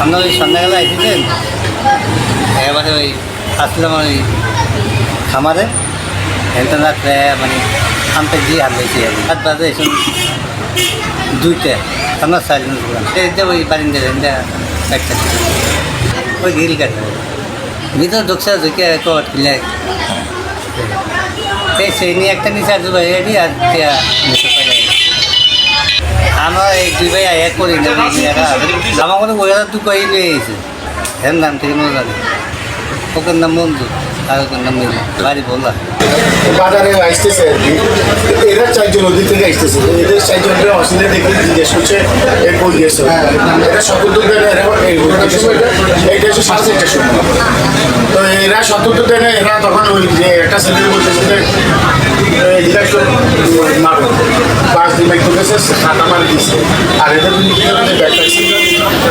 আপনার ওই সন্ধ্যাবেলা এসেছেন? এবারে ওই আসলাম ওই খামারে। রাত্রে মানে দিয়ে হাত কি। রাত বাজে দুইটা সাইলেন্স করলাম। ওই বারিন্দা একটা ওই গিল কাটে। ভিতর ঢুকছে, ঢুকে কিলে সেই একটা নিচে আর আর আমার এই দুই ভাই এক করি আমার কোনো বইয়া তুই কই নিয়ে এসে নাম থেকে মনে জানি ওকের নাম বন্ধু আর ওকের নাম মিলু। বাড়ি বললা বাজারে আসতেছে এরা চারজন থেকে আসতেছে। এদের চারজনকে অসুবিধা দেখে জিজ্ঞেস করছে গেছে? এরা চারটার সময়। তো এরা দেয় এরা তখন ওই যে একটা ছেলে বলতেছে একটু গেছে খাতা মারি দিচ্ছে। আর এদের ছিল?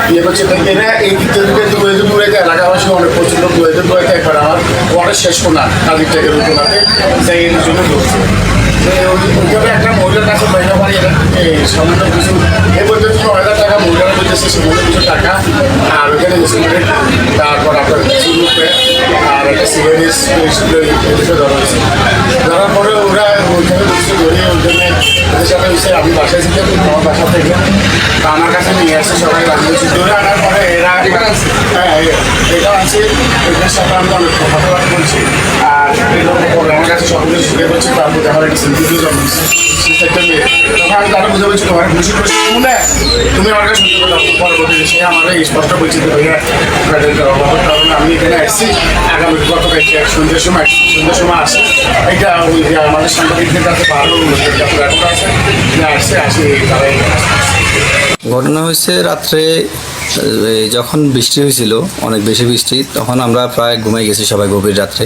ইয়ে করছে এরা এই ভিতরে দিকে দূরে দূরে এলাকাবাসী অনেক লোক দূরে দূরে একবার আমার পরে শেষ কোনা কাজের টাকার উপনাতে এর জন্য ঢুকছে তো ওই- ওইখানে একটা মহিলার কাছে মহিলা বাড়ি সামান্য কিছু। এ বলতে ন হাজার টাকা মহিলারা বলতেছে সামান্য কিছু টাকা। আর ওখানে সিগারেট তারপর আপনার কিছু রূপে, আর একটা সিগারেট ধরা হয়েছে। ধরার পরে ওরা ওইখানে বসে ধরে ওইখানে ওদের সাথে এসে আমি বাসায় ছিলাম আমার বাসা থেকে তা আমার কাছে নিয়ে আসে সবাই করছি ধরে আনার পরে এরা হ্যাঁ এটা আছে এটার সাথে আমি অনেক কথাবার্তা বলছি। আর আমার কাছে সব শুনে বলছি তারপর দেখা হয় সিম্পিটিও জন্মেছে তখন আমি তারা বুঝে তোমার খুশি খুশি শুনে তুমি আমার কাছে সত্যি কথা বলো। পরবর্তী সে আমার স্পষ্ট বলছি যে ভাইয়া কারণে আমি এখানে আসছি আগামী গতকাল সন্ধ্যের সময় সন্ধ্যের সময় আসছি এটা ওই আমাদের সাংবাদিকদের কাছে ভালো আছে আসছে আসি তারা আসছে। ঘটনা হয়েছে রাত্রে এই যখন বৃষ্টি হয়েছিল, অনেক বেশি বৃষ্টি, তখন আমরা প্রায় ঘুমাই গেছি সবাই গভীর রাত্রে।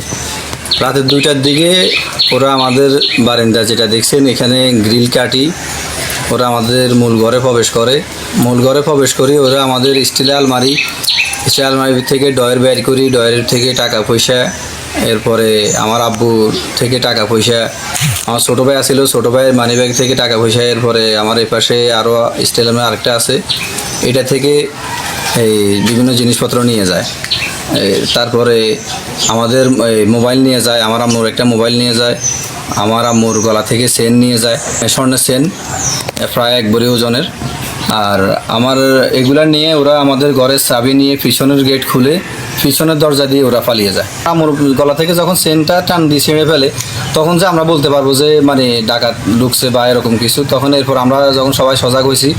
রাতের দুইটার দিকে ওরা আমাদের বারিন্দা যেটা দেখছেন, এখানে গ্রিল কাটি ওরা আমাদের মূল ঘরে প্রবেশ করে। মূল ঘরে প্রবেশ করি ওরা আমাদের স্টিলের আলমারি স্টিল আলমারি থেকে ডয়ের বের করি, ডয়ের থেকে টাকা পয়সা, এরপরে আমার আব্বু থেকে টাকা পয়সা, আমার ছোটো ভাই আছিল, ছোটো ভাইয়ের মানি ব্যাগ থেকে টাকা পয়সা, এরপরে আমার এই পাশে আরও স্টিল আলমারি আরেকটা আছে। এটা থেকে এই বিভিন্ন জিনিসপত্র নিয়ে যায়। তারপরে আমাদের মোবাইল নিয়ে যায়, আমার আম্মুর একটা মোবাইল নিয়ে যায়, আমার আম্মুর গলা থেকে সেন নিয়ে যায় স্বর্ণের সেন প্রায় এক বড়ি ওজনের। আর আমার এগুলা নিয়ে ওরা আমাদের ঘরের চাবি নিয়ে পিছনের গেট খুলে পিছনের দরজা দিয়ে ওরা পালিয়ে যায়। আমার গলা থেকে যখন সেনটা টান দিয়ে ছিঁড়ে ফেলে, তখন যে আমরা বলতে পারব যে মানে ডাকাত ঢুকছে বা এরকম কিছু, তখন এরপর আমরা যখন সবাই সজাগ হয়েছি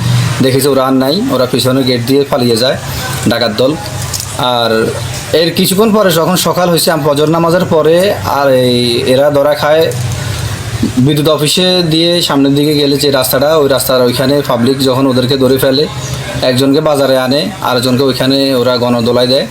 দেখেছি ওরা আর নাই, ওরা পিছনের গেট দিয়ে পালিয়ে যায় ডাকাত দল। আর এর কিছুক্ষণ পরে যখন সকাল হয়েছে ফজর নামাজের পরে আর এই এরা ধরা খায় বিদ্যুৎ অফিসে দিয়ে সামনের দিকে গেলে যে রাস্তাটা, ওই রাস্তার ওইখানে পাবলিক যখন ওদেরকে ধরে ফেলে, একজনকে বাজারে আনে, আরেকজনকে ওইখানে ওরা গণদোলায় দেয়।